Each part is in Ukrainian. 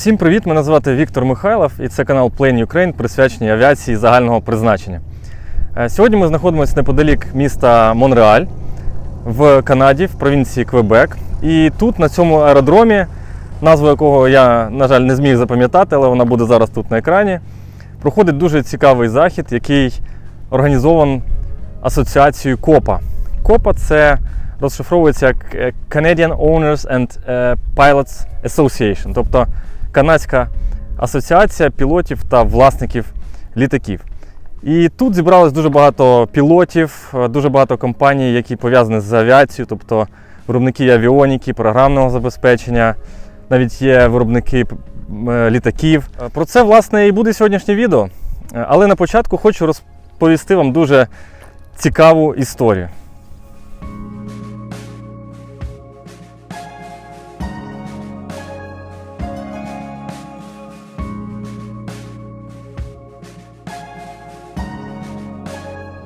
Всім привіт! Мене звати Віктор Михайлов і це канал Plane Ukraine, присвячений авіації загального призначення. Е, Сьогодні ми знаходимося неподалік міста Монреаль в Канаді, в провінції Квебек. І тут, на цьому аеродромі, назву якого я, на жаль, не зміг запам'ятати, але вона буде зараз тут на екрані, проходить дуже цікавий захід, який організований асоціацією КОПА. КОПА це розшифровується як е, Canadian Owners and е, Pilots Association, тобто Канадська асоціація пілотів та власників літаків. І тут зібралось дуже багато пілотів, е, дуже багато компаній, які пов'язані з авіацією, тобто виробники авіоніки, програмного забезпечення, навіть є виробники е, літаків. Е, Про це, власне, і буде сьогоднішнє відео. Але на початку хочу розповісти вам дуже цікаву історію.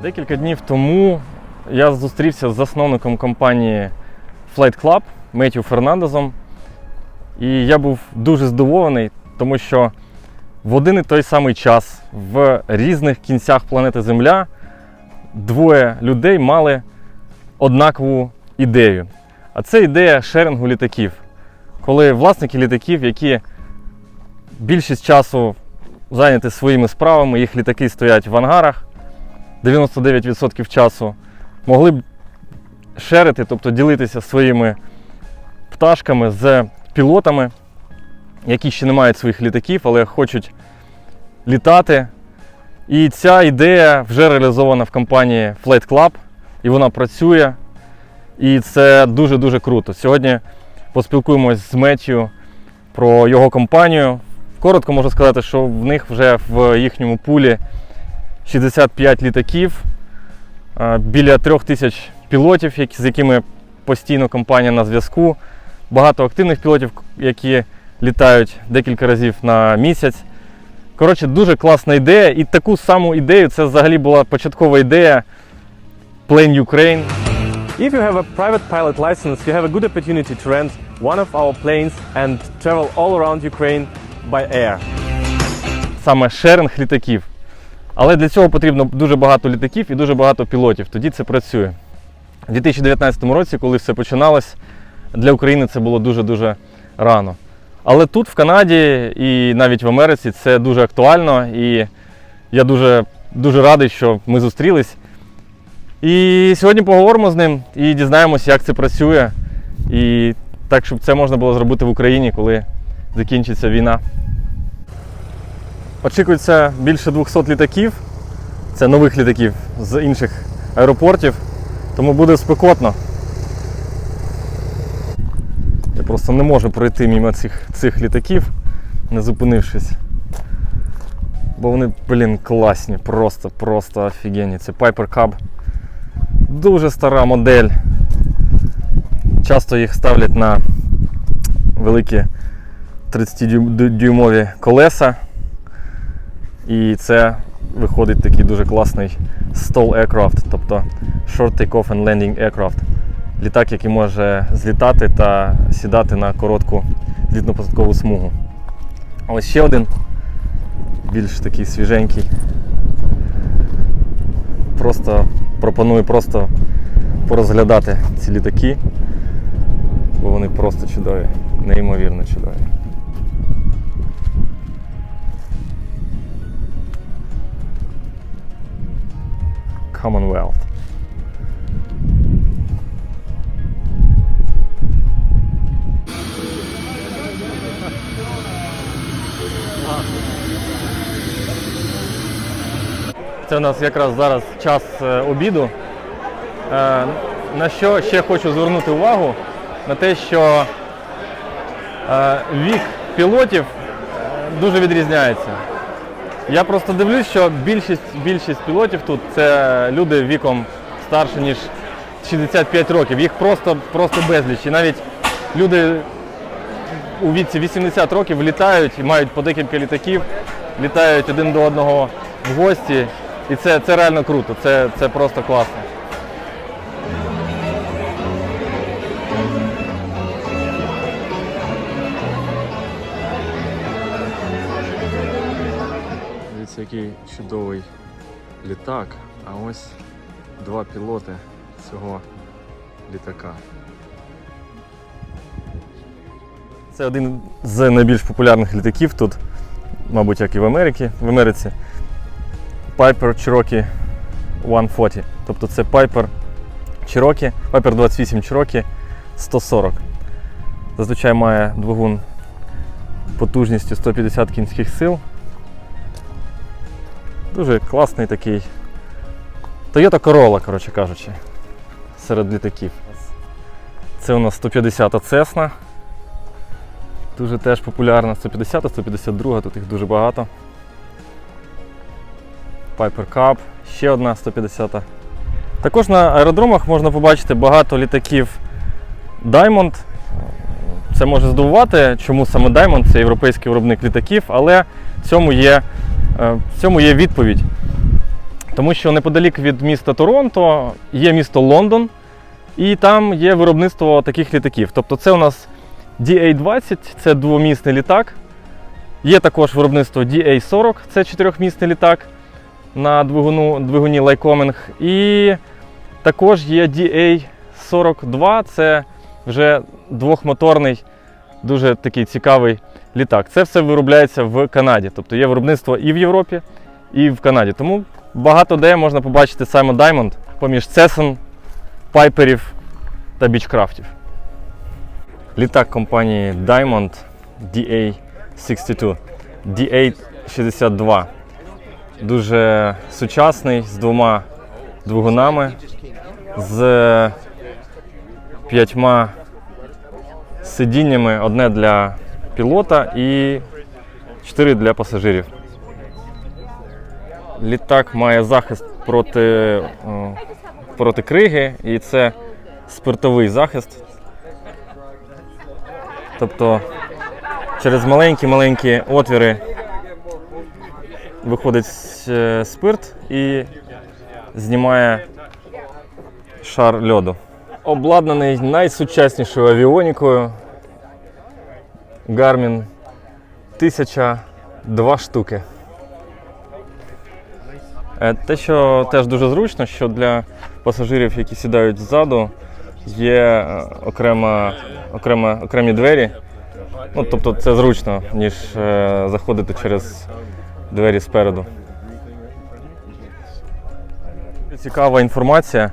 Декілька днів тому я зустрівся з засновником компанії Flight Club Меттю Фернандезом. І я був дуже здивований, тому що в один і той самий час в різних кінцях планети Земля двоє людей мали однакову ідею. А це ідея шерингу літаків. Коли власники літаків, які більшість часу зайняті своїми справами, їх літаки стоять в ангарах, 99% часу могли б шерити, тобто ділитися своїми пташками з пілотами, які ще не мають своїх літаків, але хочуть літати. І ця ідея вже реалізована в компанії Flight Club, і вона працює. І це дуже-дуже круто. Сьогодні поспілкуємось з Меттю про його компанію. Коротко можу сказати, що в них вже в їхньому пулі 65 літаків, е, біля трьох тисяч пілотів, з якими постійно компанія на зв'язку. Багато активних пілотів, які літають декілька разів на місяць. Коротше, дуже класна ідея. І таку саму ідею, це взагалі була початкова ідея Plane Ukraine. If you have a private pilot license, you have a good opportunity to rent one of our planes and travel all around Ukraine by air. саме шеринг літаків. Але для цього потрібно дуже багато літаків і дуже багато пілотів. Тоді це працює. У 2019 році, коли все починалось, для України це було дуже-дуже рано. Але тут, в Канаді і навіть в Америці, це дуже актуально. І я дуже, дуже радий, що ми зустрілись. І сьогодні поговоримо з ним і дізнаємося, як це працює. І так, щоб це можна було зробити в Україні, коли закінчиться війна. Очікується більше 200 літаків. Це нових літаків з інших аеропортів, тому буде спекотно. Я просто не можу пройти мимо цих, цих літаків, не зупинившись. Бо вони, блін, класні, просто, просто офігенні. Це Piper Cub. Дуже стара модель. Часто їх ставлять на великі 30-дюймові колеса. І це виходить такий дуже класний stall aircraft, тобто short take-off and landing aircraft. Літак, який може злітати та сідати на коротку злітно-посадкову смугу. Ось ще один, більш такий свіженький. Просто пропоную просто порозглядати ці літаки, бо вони просто чудові, неймовірно чудові. Commonwealth. Це у нас якраз зараз час е, обіду. Е, На що ще хочу звернути увагу? На те, що е, вік пілотів дуже відрізняється. Я просто дивлюсь, що більшість, більшість пілотів тут це люди віком старше, ніж 65 років. Їх просто, просто безліч. І навіть люди у віці 80 років літають мають по декілька літаків, літають один до одного в гості. І це, це реально круто, це, це просто класно. Який чудовий літак, а ось два пілоти цього літака. Це один з найбільш популярних літаків тут, мабуть, як і в Америці. В Америці. Piper Cherokee 140. Тобто це Piper Cherokee, Piper 28 Cherokee 140. Зазвичай має двигун потужністю 150 кінських сил. Дуже класний такий. Toyota Corolla, коротше кажучи, серед літаків. Це у нас 150-та Cessna. Дуже теж популярна. 150, 152, тут їх дуже багато. Piper Cup, ще одна 150. Також на аеродромах можна побачити багато літаків Diamond. Це може здивувати, чому саме Diamond це європейський виробник літаків, але в цьому є, в цьому є відповідь. Тому що неподалік від міста Торонто є місто Лондон, і там є виробництво таких літаків. Тобто це у нас DA-20, це двомісний літак. Є також виробництво DA-40, це чотирьохмісний літак на двигуну, двигуні Lycoming. І також є DA-42, це вже двохмоторний, дуже такий цікавий літак. Це все виробляється в Канаді. Тобто є виробництво і в Європі, і в Канаді. Тому багато де можна побачити саме Diamond поміж Cessna, Пайперів та Бічкрафтів. Літак компанії Diamond DA62. DA62. Дуже сучасний, з двома двигунами, з п'ятьма сидіннями, одне для пілота і чотири для пасажирів. Літак має захист проти, проти криги, і це спиртовий захист. Тобто через маленькі-маленькі отвіри виходить е, спирт і знімає шар льоду. Обладнаний найсучаснішою авіонікою Garmin 1002 штуки. Те, що теж дуже зручно, що для пасажирів, які сідають ззаду, є е, окрема, окрема, окремі двері. Ну, тобто це зручно, ніж е, заходити через двері спереду. Цікава інформація.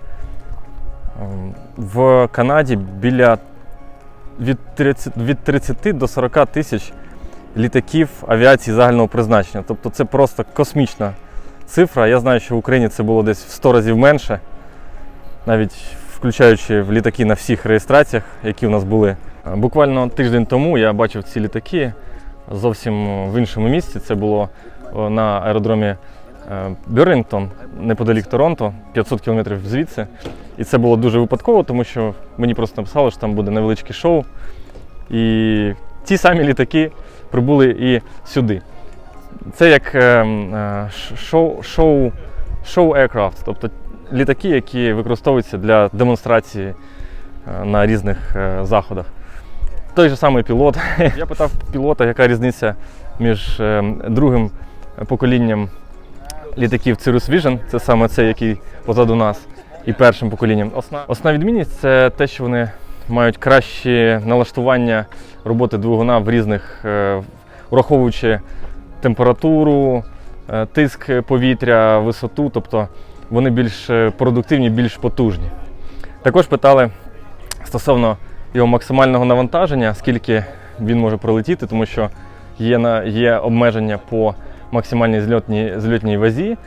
В Канаді біля від 30, від 30 до 40 тисяч літаків авіації загального призначення. Тобто це просто космічна цифра. Я знаю, що в Україні це було десь в 100 разів менше, навіть включаючи в літаки на всіх реєстраціях, які у нас були. Е, Буквально тиждень тому я бачив ці літаки зовсім в іншому місці. Це було на аеродромі е, Бюрлінгтон, неподалік Торонто, 500 кілометрів звідси. І це було дуже випадково, тому що мені просто написали, що там буде невеличке шоу. І ті самі літаки прибули і сюди. Це як е, е, шоу, шоу, шоу aircraft, тобто літаки, які використовуються для демонстрації е, на різних заходах. Той же самий пілот. Я питав пілота, яка різниця між е, другим поколінням літаків Cirrus Vision, це саме цей, який позаду нас, і першим поколінням. Основна, відмінність це те, що вони мають краще налаштування роботи двигуна в різних, е, враховуючи температуру, е, тиск повітря, висоту, тобто вони більш е, продуктивні, більш потужні. Також питали стосовно його максимального навантаження, скільки він може пролетіти, тому що є, є обмеження по максимальній зльотній, зльотній вазі.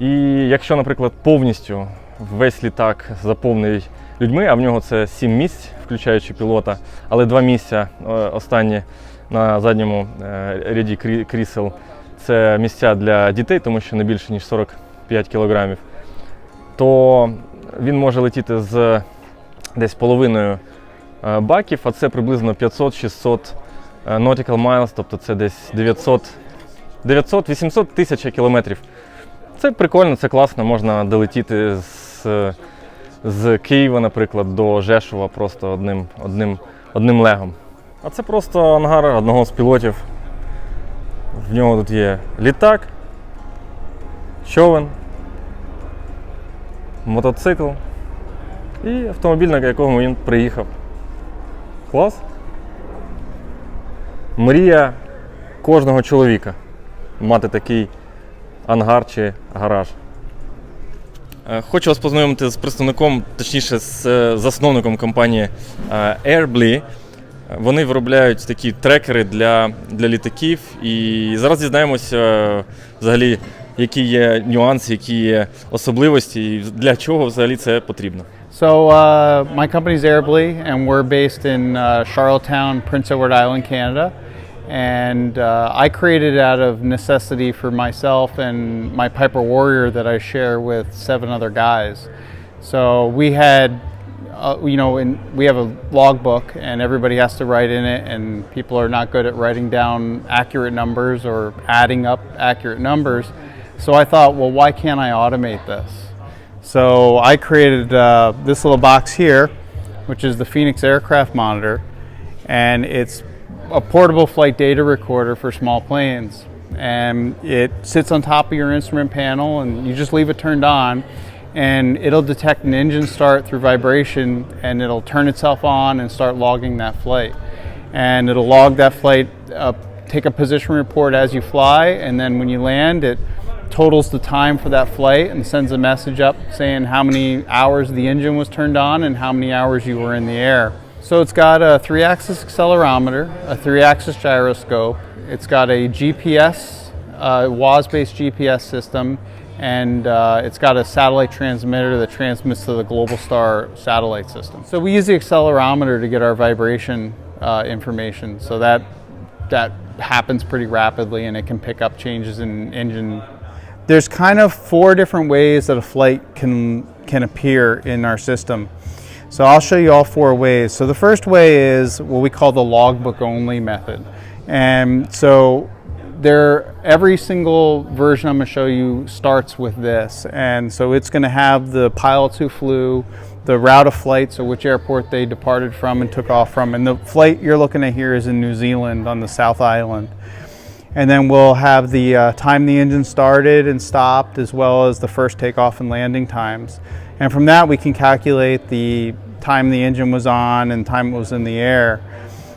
І якщо, наприклад, повністю весь літак заповнений людьми, а в нього це 7 місць, включаючи пілота, але два місця е, останні на задньому е, ряді крісел це місця для дітей, тому що не більше ніж 45 кілограмів, то він може летіти з десь половиною е, баків, а це приблизно 500-600 е, nautical miles, тобто це десь 900 900-800 тисяч кілометрів. Це прикольно, це класно, можна долетіти з, з Києва, наприклад, до Жешова просто одним, одним, одним легом. А це просто ангар одного з пілотів. В нього тут є літак, човен, мотоцикл і автомобіль, на якому він приїхав. Клас? Мрія кожного чоловіка мати такий ангар чи гараж. Е, Хочу вас познайомити з представником, точніше, з е, засновником компанії е, Airbly. Вони виробляють такі трекери для, для літаків. І зараз дізнаємося взагалі, які є нюанси, які є особливості, і для чого взагалі це потрібно. So uh, my company's Airbly, and we're based in uh, Charlottetown, Prince Edward Island, Canada. And uh, I created it out of necessity for myself and my Piper Warrior that I share with seven other guys. So we had, uh, you know, and we have a logbook, and everybody has to write in it, and people are not good at writing down accurate numbers or adding up accurate numbers. So I thought, well, why can't I automate this? So I created uh, this little box here, which is the Phoenix Aircraft Monitor, and it's a portable flight data recorder for small planes. And it sits on top of your instrument panel, and you just leave it turned on, and it'll detect an engine start through vibration, and it'll turn itself on and start logging that flight. And it'll log that flight, uh, take a position report as you fly, and then when you land, it totals the time for that flight and sends a message up saying how many hours the engine was turned on and how many hours you were in the air. So it's got a three axis accelerometer, a three axis gyroscope, it's got a GPS, uh, WAS based GPS system, and uh, it's got a satellite transmitter that transmits to the Globalstar satellite system. So we use the accelerometer to get our vibration uh, information. So that that happens pretty rapidly and it can pick up changes in engine there's kind of four different ways that a flight can can appear in our system. So I'll show you all four ways. So the first way is what we call the logbook only method. And so there every single version I'm going to show you starts with this. And so it's going to have the pilots who flew, the route of flight, so which airport they departed from and took off from. And the flight you're looking at here is in New Zealand on the South Island and then we'll have the uh, time the engine started and stopped as well as the first takeoff and landing times. And from that we can calculate the time the engine was on and time it was in the air.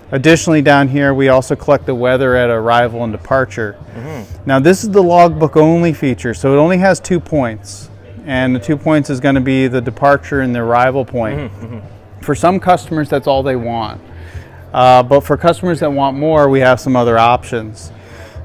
Additionally down here we also collect the weather at arrival and departure. Now this is the logbook only feature so it only has two points. And the two points is going to be the departure and the arrival point. For some customers that's all they want. Uh, but for customers that want more we have some other options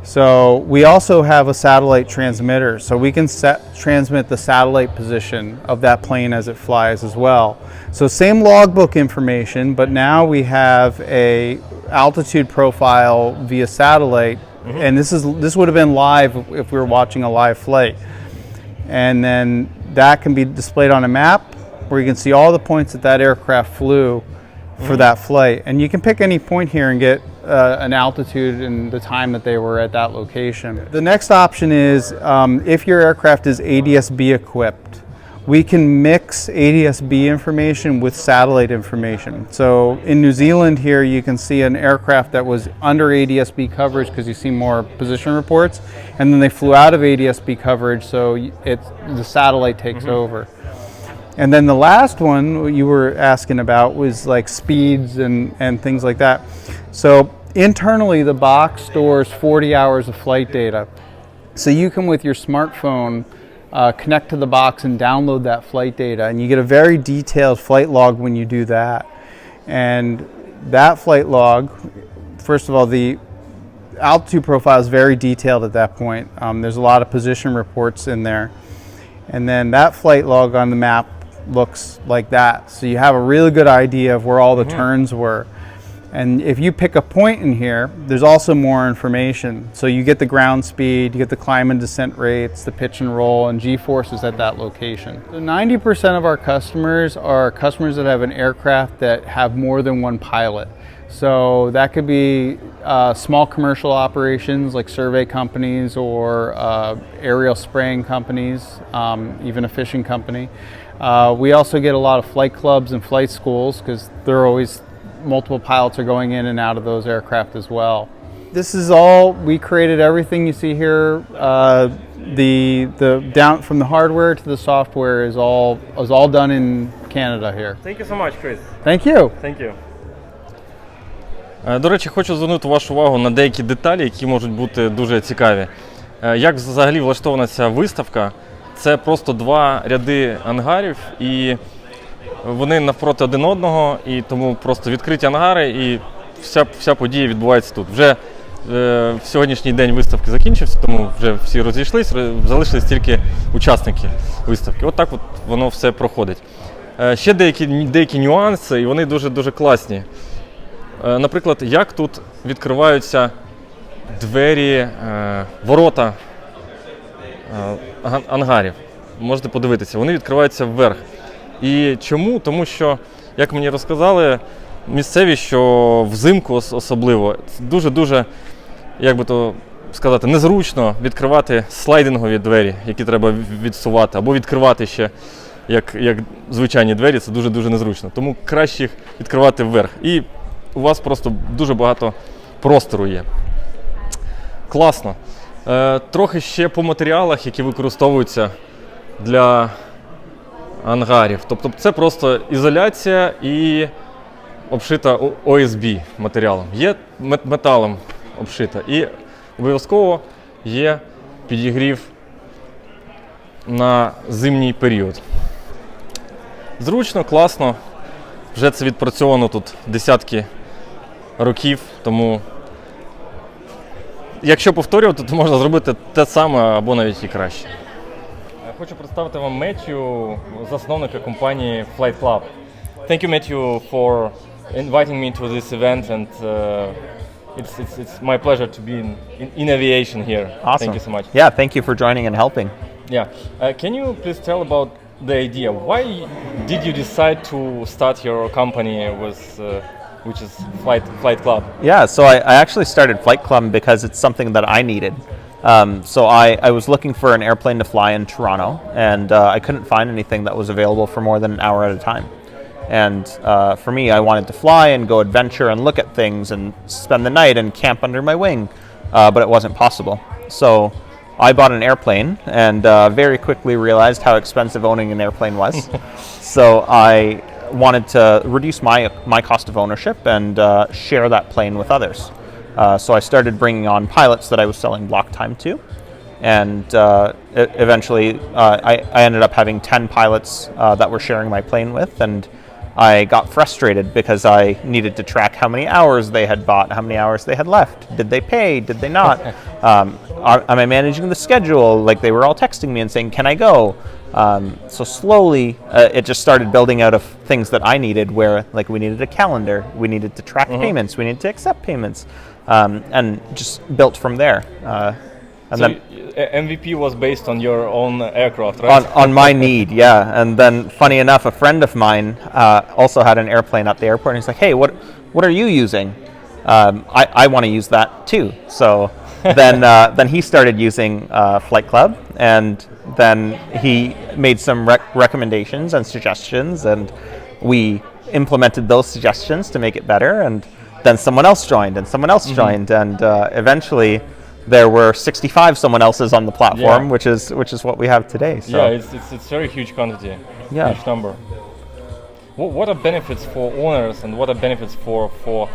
so we also have a satellite transmitter, so we can set, transmit the satellite position of that plane as it flies as well. So same logbook information, but now we have a altitude profile via satellite, mm-hmm. and this is this would have been live if- if we were watching a live flight. And then that can be displayed on a map where you can see all the points that that aircraft flew for mm-hmm. that flight. And you can pick any point here and get uh, an altitude and the time that they were at that location. The next option is um, if your aircraft is ADSB equipped, we can mix ADSB information with satellite information. So in New Zealand here, you can see an aircraft that was under ADSB coverage because you see more position reports, and then they flew out of ADSB coverage, so y- it the satellite takes over. And then the last one you were asking about was like speeds and, and things like that. So internally, the box stores 40 hours of flight data. So you can, with your smartphone, uh, connect to the box and download that flight data, and you get a very detailed flight log when you do that. And that flight log, first of all, the altitude profile is very detailed at that point. Um, there's a lot of position reports in there. And then that flight log on the map looks like that. So you have a really good idea of where all the turns were. And if you pick a point in here, there's also more information. So you get the ground speed, you get the climb and descent rates, the pitch and roll, and G forces at that location. So 90% of our customers are customers that have an aircraft that have more than one pilot. So that could be uh, small commercial operations like survey companies or uh, aerial spraying companies, um, even a fishing company. Uh, we also get a lot of flight clubs and flight schools because there are always multiple pilots are going in and out of those aircraft as well. this is all we created. Everything you see here, uh, the the down from the hardware to the software is all is all done in Canada here. Thank you so much, Chris. Thank you. Thank you. Е, До речі, хочу звернути вашу увагу на деякі деталі, які можуть бути дуже цікаві. Е, Як взагалі влаштована ця виставка? Це просто два ряди ангарів, і вони навпроти один одного, і тому просто відкриті ангари, і вся, вся подія відбувається тут. Вже е, сьогоднішній день виставки закінчився, тому вже всі розійшлись, залишились тільки учасники виставки. От так от воно все проходить. Е, Ще деякі, деякі нюанси, і вони дуже-дуже класні. Е, Наприклад, як тут відкриваються двері, е, ворота е, ангарів. Можете подивитися, вони відкриваються вверх. І чому? Тому що, як мені розказали, місцеві, що взимку особливо, дуже-дуже, як би то сказати, незручно відкривати слайдингові двері, які треба відсувати, або відкривати ще як, як звичайні двері, це дуже-дуже незручно. Тому краще їх відкривати вверх. І у вас просто дуже багато простору є. Класно. Е, трохи ще по матеріалах, які використовуються для ангарів. Тобто це просто ізоляція і обшита ОСБ матеріалом. Є металом обшита. І обов'язково є підігрів на зимній період. Зручно, класно. Вже це відпрацьовано тут десятки років, тому якщо повторювати, то можна зробити те саме або навіть і краще. Хочу представити вам Меттю, засновника компанії Flight Club. Thank you, Matthew, for inviting me to this event, and uh, it's, it's, it's my pleasure to be in, in, in aviation here. Awesome. Thank you so much. Yeah, thank you for joining and helping. Yeah. Uh, can you please tell about the idea? Why did you decide to start your company with, uh, which is Flight Flight Club? Yeah, so I, I actually started Flight Club because it's something that I needed. Um, so I, I was looking for an airplane to fly in Toronto, and uh, I couldn't find anything that was available for more than an hour at a time. And uh, for me, I wanted to fly and go adventure and look at things and spend the night and camp under my wing, uh, but it wasn't possible. So I bought an airplane and uh, very quickly realized how expensive owning an airplane was. so I wanted to reduce my my cost of ownership and uh, share that plane with others. Uh, so I started bringing on pilots that I was selling block time to, and uh, eventually uh, I, I ended up having 10 pilots uh, that were sharing my plane with. And i got frustrated because i needed to track how many hours they had bought how many hours they had left. Did they pay? Did they not? Um, are, am i managing the schedule? Like they were all texting me and saying can i go um, so slowly uh, it just started building out of things that i needed where like we needed a calendar we needed to track payments we needed to accept payments um, and just built from there uh, and So then uh, MVP was based on your own aircraft, right? on, on my need, yeah. And then, funny enough, a friend of mine uh, also had an airplane at the airport, and he's like, "Hey, what what are you using? Um, I, I want to use that too." So then uh, then he started using uh, Flight Club, and then he made some rec- recommendations and suggestions, and we implemented those suggestions to make it better. And then someone else joined, and someone else joined, and uh, eventually. There were 65 someone else's on the platform, Yeah. which is which is what we have today. So. Yeah, it's, it's, it's very huge quantity, Yeah. huge number. What, what are benefits for owners and what are benefits for for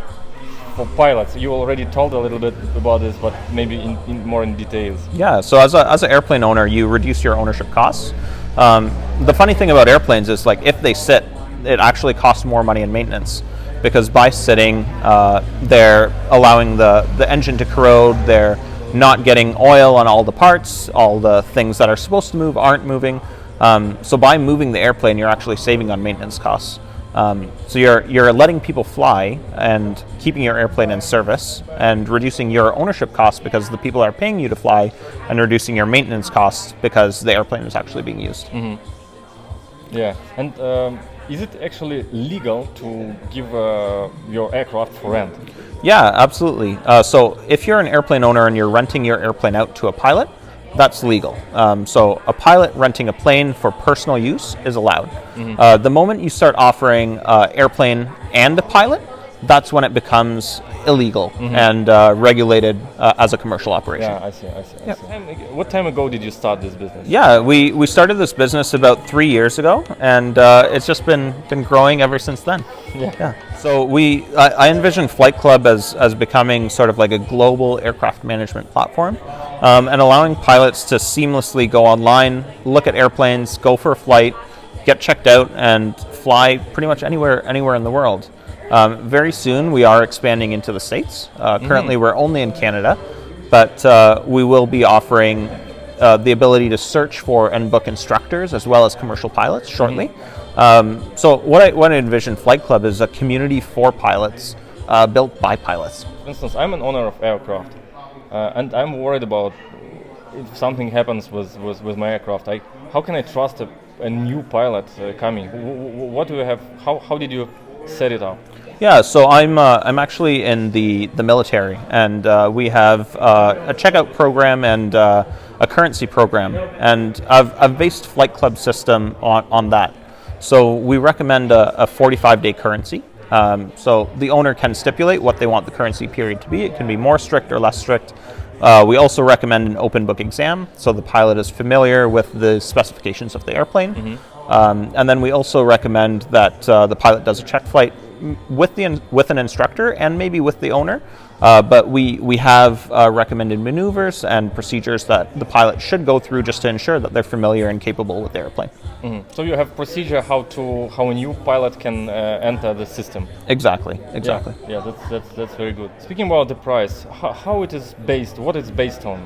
for pilots? You already told a little bit about this, but maybe in, in more in details. Yeah, so as, a, as an airplane owner, you reduce your ownership costs. Um, the funny thing about airplanes is like if they sit, it actually costs more money in maintenance because by sitting, uh, they're allowing the, the engine to corrode, they're not getting oil on all the parts, all the things that are supposed to move aren't moving. Um, so by moving the airplane, you're actually saving on maintenance costs. Um, so you're you're letting people fly and keeping your airplane in service and reducing your ownership costs because the people are paying you to fly, and reducing your maintenance costs because the airplane is actually being used. Yeah, and um, is it actually legal to give uh, your aircraft for rent? Yeah, absolutely. Uh, so if you're an airplane owner and you're renting your airplane out to a pilot, that's legal. Um, so a pilot renting a plane for personal use is allowed. Uh, the moment you start offering uh, airplane and a pilot, that's when it becomes illegal and uh, regulated uh, as a commercial operation. Yeah, I see, I see. I see. What time ago did you start this business? Yeah, we, we started this business about three years ago, and uh, it's just been, been growing ever since then. Yeah. So we, I, I envision Flight Club as, as becoming sort of like a global aircraft management platform, um, and allowing pilots to seamlessly go online, look at airplanes, go for a flight, get checked out, and fly pretty much anywhere anywhere in the world. Um, very soon, we are expanding into the states. Uh, currently, we're only in Canada, but uh, we will be offering uh, the ability to search for and book instructors as well as commercial pilots shortly. Um, so, what I, what I envision Flight Club is a community for pilots uh, built by pilots. For instance, I'm an owner of aircraft, uh, and I'm worried about if something happens with, with, with my aircraft. I, how can I trust a, a new pilot uh, coming? W- w- what do you have? How, how did you set it up? Yeah, so I'm uh, I'm actually in the the military, and uh, we have uh, a checkout program and uh, a currency program, and I've, I've based Flight Club system on, on that. So we recommend a, a 45 day currency. Um, so the owner can stipulate what they want the currency period to be. It can be more strict or less strict. Uh, we also recommend an open book exam, so the pilot is familiar with the specifications of the airplane. Um, and then we also recommend that uh, the pilot does a check flight with the in- with an instructor and maybe with the owner. Uh, but we we have uh, recommended maneuvers and procedures that the pilot should go through just to ensure that they're familiar and capable with the airplane. Mhm. So you have procedure how to how a new pilot can uh, enter the system. Exactly. Exactly. Yeah, yeah, that's that's that's very good. Speaking about the price, how, how it is based, what it's based on.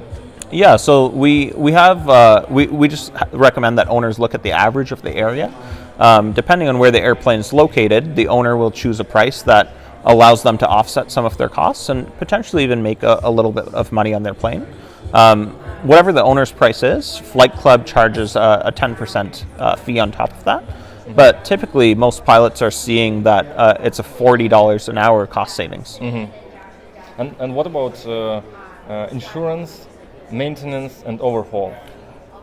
Yeah, so we we have uh, we we just recommend that owners look at the average of the area. Um, depending on where the airplane is located, the owner will choose a price that allows them to offset some of their costs and potentially even make a, a little bit of money on their plane. Um, whatever the owner's price is, Flight Club charges a, a 10% uh, fee on top of that. But typically, most pilots are seeing that uh, it's a $40 an hour cost savings. And and what about uh, uh, insurance, maintenance, and overhaul?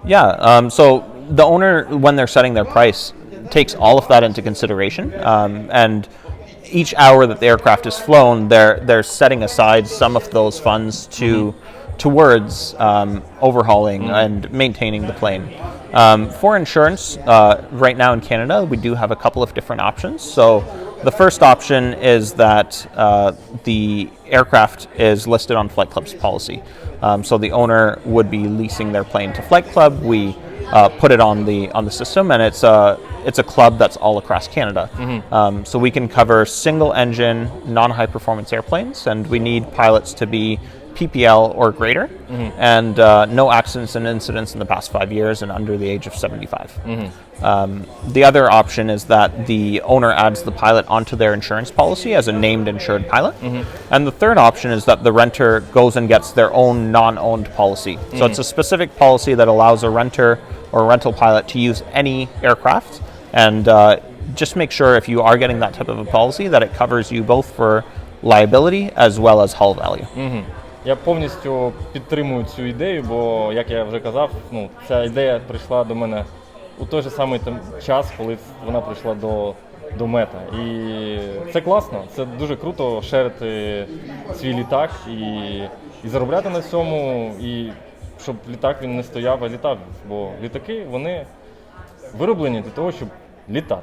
Yeah. Um, so the owner, when they're setting their price, takes all of that into consideration, um, and each hour that the aircraft is flown, they're they're setting aside some of those funds to towards um, overhauling and maintaining the plane. Um, for insurance, uh, right now in Canada, we do have a couple of different options. So the first option is that uh, the aircraft is listed on Flight Club's policy. Um, so the owner would be leasing their plane to Flight Club. We uh, put it on the on the system, and it's a it's a club that's all across Canada. Um, so we can cover single engine, non high performance airplanes, and we need pilots to be PPL or greater, and uh, no accidents and incidents in the past five years, and under the age of 75. Um, the other option is that the owner adds the pilot onto their insurance policy as a named insured pilot. And the third option is that the renter goes and gets their own non owned policy. So it's a specific policy that allows a renter or a rental pilot to use any aircraft. And uh, just make sure if you are getting that type of a policy that it covers you both for liability as well as hull value. Я повністю підтримую цю ідею, бо, як я вже казав, ну, ця ідея прийшла до мене у той же самий там час, коли вона прийшла до, до мета. І це класно, це дуже круто шерити свій літак і, і заробляти на цьому, і щоб літак він не стояв, а літав. Бо літаки вони вироблені для того, щоб літати.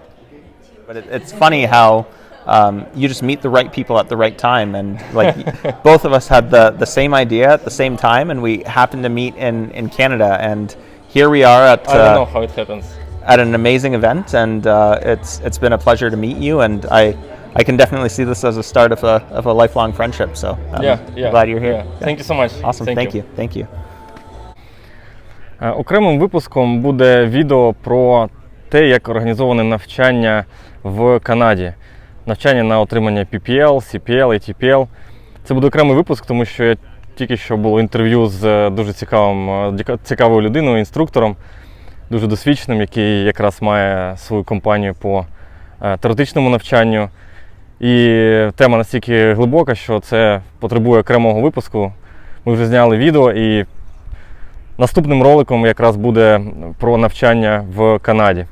But it's funny how um, you just meet the right people at the right time, and like both of us had the, the same idea at the same time, and we happened to meet in, in Canada, and here we are at I don't know uh, how it happens. at an amazing event, and uh, it's it's been a pleasure to meet you, and I I can definitely see this as a start of a of a lifelong friendship. So I'm Yeah, yeah. glad you're here. Yeah. Thank you so much. Awesome, thank, you, thank you. Е, Окремим випуском буде відео про те, як організоване навчання в Канаді. Навчання на отримання PPL, CPL, ATPL. Це буде окремий випуск, тому що я тільки що було інтерв'ю з е, дуже цікавим, е, цікавою людиною, інструктором, дуже досвідченим, який якраз має свою компанію по е, теоретичному навчанню. І тема настільки глибока, що це потребує окремого випуску. Ми вже зняли відео і Наступним роликом якраз буде про навчання в Канаді.